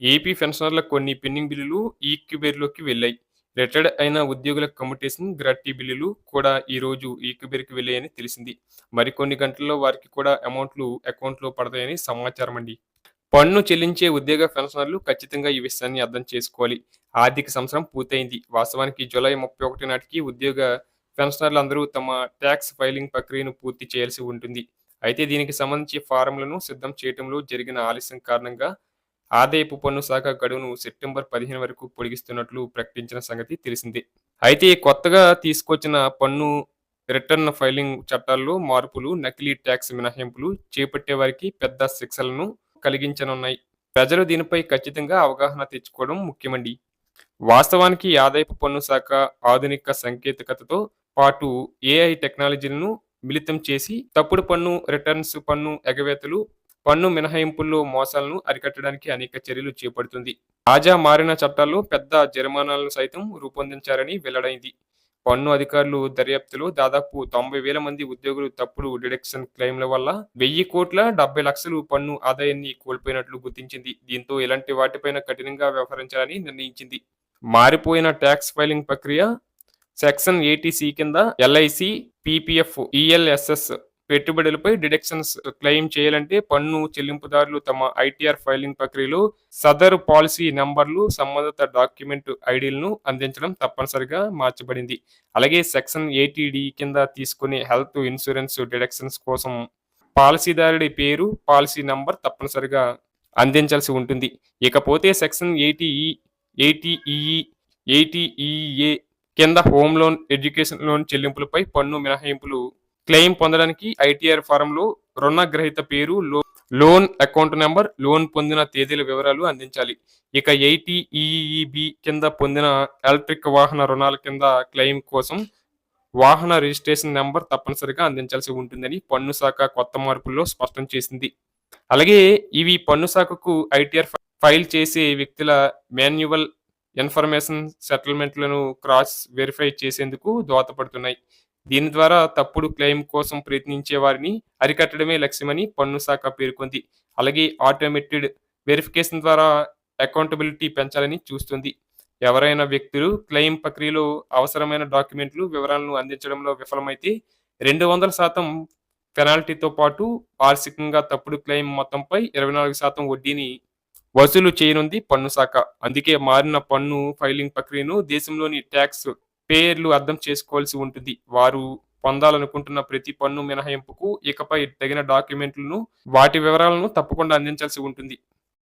AP పెన్షనర్ల కొన్ని pending బిల్లులు ఈక్యుబేర్లోకి వెళ్ళాయి. రిటైర్డ్ అయిన ఉద్యోగుల కమ్యూటేషన్ గ్రాట్యుటీ బిల్లులు కూడా ఈ రోజు వెళ్ళాయని తెలిసింది. మరికొన్ని గంటల్లో వారికి కూడా అమౌంట్లు అకౌంట్లో పడతాయని సమాచారం అండి. పన్ను చెల్లించే ఉద్యోగ పెన్షనర్లు ఖచ్చితంగా ఈ విషయాన్ని అర్థం చేసుకోవాలి. ఆర్థిక సంవత్సరం పూర్తయింది. వాస్తవానికి జూలై ముప్పై ఒకటి నాటికి ఉద్యోగ పెన్షనర్లు అందరూ తమ ట్యాక్స్ ఫైలింగ్ ప్రక్రియను పూర్తి చేయాల్సి ఉంటుంది. అయితే దీనికి సంబంధించి ఫారంలను సిద్ధం చేయడంలో జరిగిన ఆలస్యం కారణంగా ఆదాయపు పన్ను శాఖ గడువును సెప్టెంబర్ పదిహేను వరకు పొడిగిస్తున్నట్లు ప్రకటించిన సంగతి తెలిసిందే. అయితే కొత్తగా తీసుకొచ్చిన పన్ను రిటర్న్ ఫైలింగ్ చట్టాల్లో మార్పులు నకిలీ ట్యాక్స్ మినహాయింపులు చేపట్టే వారికి పెద్ద శిక్షలను కలిగించనున్నాయి. ప్రజలు దీనిపై ఖచ్చితంగా అవగాహన తెచ్చుకోవడం ముఖ్యమండి. వాస్తవానికి ఆదాయపు పన్ను శాఖ ఆధునిక సాంకేతికతతో పాటు ఏఐ టెక్నాలజీలను మిళితం చేసి తప్పుడు పన్ను రిటర్న్స్ పన్ను ఎగవేతలు పన్ను మినహాయింపుల్లో మోసాలను అరికట్టడానికి అనేక చర్యలు చేపడుతుంది. తాజా మారిన చట్టాల్లో పెద్ద జరిమానాలను సైతం రూపొందించారని వెల్లడైంది. పన్ను అధికారులు దర్యాప్తులో దాదాపు తొంభై వేల మంది ఉద్యోగులు తప్పుడు డిడక్షన్ క్లెయిమ్ల వల్ల వెయ్యి కోట్ల డెబ్బై లక్షలు పన్ను ఆదాయాన్ని కోల్పోయినట్లు గుర్తించింది. దీంతో ఇలాంటి వాటిపైన కఠినంగా వ్యవహరించాలని నిర్ణయించింది. మారిపోయిన ట్యాక్స్ ఫైలింగ్ ప్రక్రియ సెక్షన్ ఏటీసీ కింద ఎల్ఐసి పీపీఎఫ్ ఈఎల్ఎస్ఎస్ పెట్టుబడులపై డిడక్షన్స్ క్లెయిమ్ చేయాలంటే పన్ను చెల్లింపుదారులు తమ ఐటీఆర్ ఫైలింగ్ ప్రక్రియలో సదరు పాలసీ నంబర్లు సంబంధిత డాక్యుమెంట్ ఐడీలను అందించడం తప్పనిసరిగా మార్చబడింది. అలాగే సెక్షన్ ఏటీడీ కింద తీసుకునే హెల్త్ ఇన్సూరెన్స్ డిడక్షన్స్ కోసం పాలసీదారుడి పేరు పాలసీ నంబర్ తప్పనిసరిగా అందించాల్సి ఉంటుంది. ఇకపోతే section eighty E eighty EE eighty EA కింద హోమ్ లోన్ ఎడ్యుకేషన్ లోన్ చెల్లింపులపై పన్ను మినహాయింపులు క్లెయిమ్ పొందడానికి ఐటీఆర్ ఫారంలో రుణగ్రహీత పేరు లో లోన్ అకౌంట్ నెంబర్ లోన్ పొందిన తేదీల వివరాలు అందించాలి. ఇక ఎయిటీఈఈబి కింద పొందిన ఎలక్ట్రిక్ వాహన రుణాల కింద క్లెయిమ్ కోసం వాహన రిజిస్ట్రేషన్ నెంబర్ తప్పనిసరిగా అందించాల్సి ఉంటుందని పన్ను శాఖ కొత్త మార్పుల్లో స్పష్టం చేసింది. అలాగే ఇవి పన్ను శాఖకు ఐటీఆర్ ఫైల్ చేసే వ్యక్తుల మాన్యువల్ ఇన్ఫర్మేషన్ సెటిల్మెంట్లను క్రాస్ వెరిఫై చేసేందుకు దోహదపడుతున్నాయి. దీని ద్వారా తప్పుడు క్లెయిమ్ కోసం ప్రయత్నించే వారిని అరికట్టడమే లక్ష్యమని పన్ను శాఖ పేర్కొంది. అలాగే ఆటోమేటెడ్ వెరిఫికేషన్ ద్వారా అకౌంటబిలిటీ పెంచాలని చూస్తుంది. ఎవరైనా వ్యక్తులు క్లెయిమ్ ప్రక్రియలో అవసరమైన డాక్యుమెంట్లు వివరాలను అందించడంలో విఫలమైతే రెండు వందల శాతం పెనాల్టీతో పాటు వార్షికంగా తప్పుడు క్లెయిమ్ మొత్తంపై ఇరవై నాలుగు శాతం వడ్డీని వసూలు చేయనుంది పన్ను శాఖ. అందుకే మారిన పన్ను ఫైలింగ్ ప్రక్రియను దేశంలోని ట్యాక్స్ పేర్లు అర్థం చేసుకోవాల్సి ఉంటుంది. వారు పొందాలనుకుంటున్న ప్రతి పన్ను మినహాయింపుకు ఇకపై తగిన డాక్యుమెంట్లను వాటి వివరాలను తప్పకుండా అందించాల్సి ఉంటుంది.